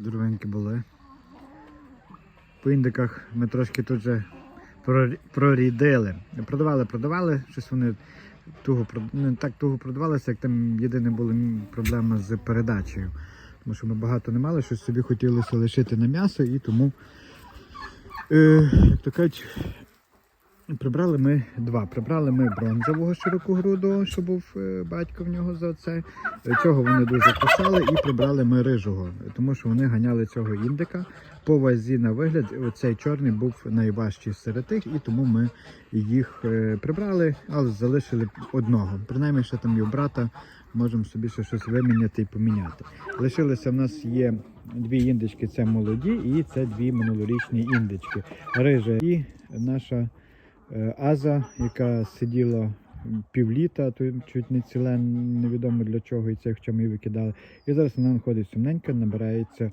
Здоровенькі були. По індиках ми трошки тут же прорі- прорідили. Продавали, продавали, щось вони туго не так туго продавалися, як там єдине була проблема з передачею. Тому що ми багато не мали, щось собі хотілося лишити на м'ясо і тому, е, як то кажуть, Прибрали ми два. Прибрали ми бронзового широкогрудого, що був е, батько в нього за це. Е, Цього вони дуже кусали, і прибрали ми рижого, тому що вони ганяли цього індика. По вазі на вигляд, оцей чорний був найважчий серед тих, і тому ми їх е, прибрали, але залишили одного. Принаймні, ще там у брата, можемо собі ще щось виміняти і поміняти. Лишилося в нас є дві індички, це молоді, і це дві минулорічні індички. Рижа і наша Аза, яка сиділа півліта, то чуть не ціле, невідомо для чого і це, хоча ми її викидали. І зараз вона знаходить сумненька, набирається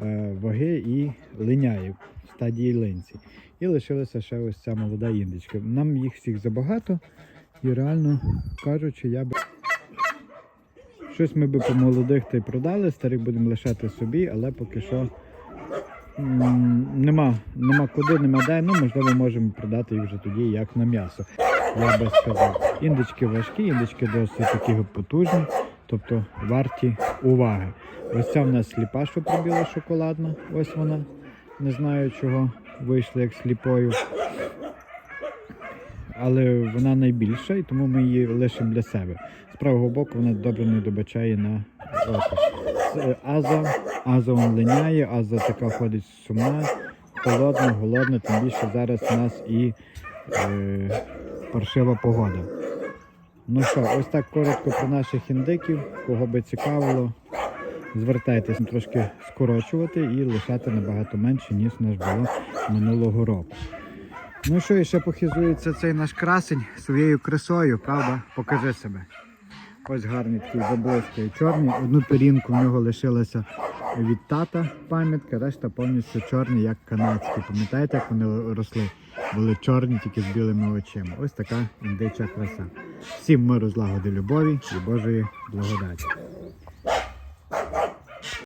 е, ваги і линяє в стадії линці. І лишилася ще ось ця молода індичка. Нам їх всіх забагато, і реально кажучи, я би. Щось ми би по молодих та й продали, старих будемо лишати собі, але поки що нема, нема куди, нема де. Ну, можливо, можемо продати їх вже тоді, як на м'ясо. Я би сказав. Індички важкі, індички досить такі потужні, тобто варті уваги. Ось ця в нас сліпа, що пробіла шоколадна. Ось вона. Не знаю, чого вийшла як сліпою. Але вона найбільша, і тому ми її лишимо для себе. З правого боку вона добре не добачає на око. Аза, Аза он линяє, Аза така ходить сумна, холодна, голодна, тим більше зараз у нас і е, паршива погода. Ну що, ось так коротко про наших індиків. Кого би цікавило, звертайтесь трошки скорочувати і лишати набагато менше, ніж нас було минулого року. Ну що, і ще похизується цей наш красень своєю красою, правда? Покажи себе. Ось гарний такий заблискує чорний. Одну пірінку в нього лишилася від тата пам'ятка, решта повністю чорні, як канадські. Пам'ятаєте, як вони росли? Були чорні, тільки з білими очима. Ось така індича краса. Всім миру, злагоди, любові і Божої благодаті.